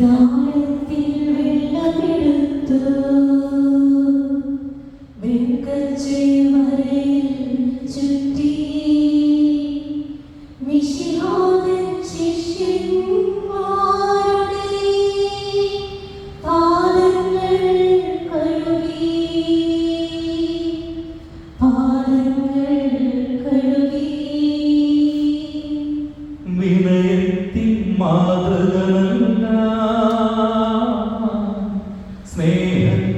താളത്തിൽ വെള്ളമെടുത്തു.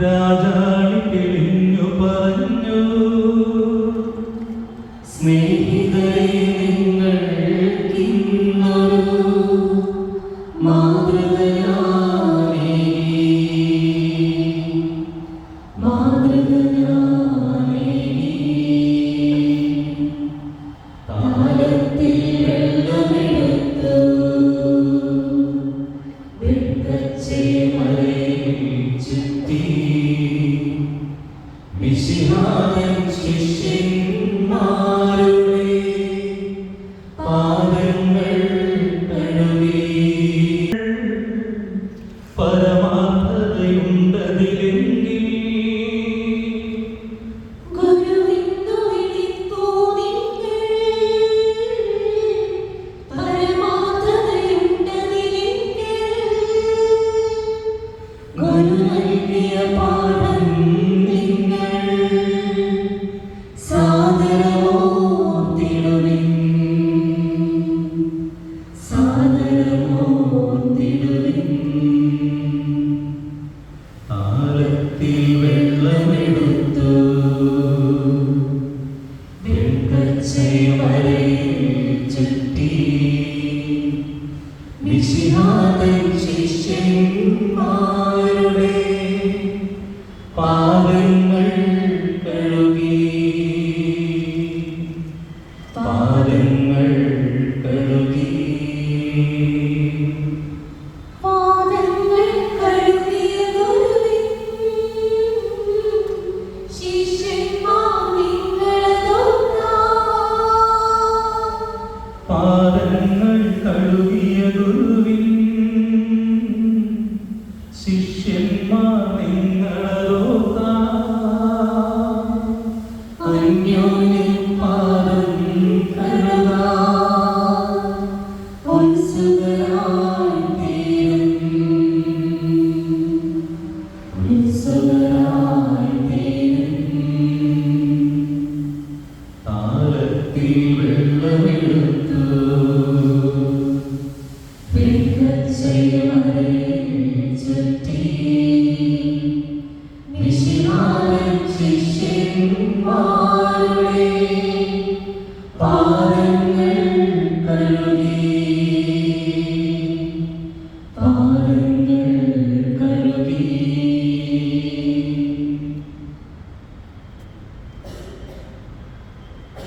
രാജാണി തെളിഞ്ഞു പറഞ്ഞു. സ്നേഹിതരെ നിങ്ങൾ മാതൃകയാനേ മാതൃകയാനേ താ വെള്ളത്തിൽ വെള്ളമെടുത്തു. ചുറ്റി. വിശിഹാതൻ ശിഷ്യന്മാരുടെ പാവങ്ങൾ കഴുകി.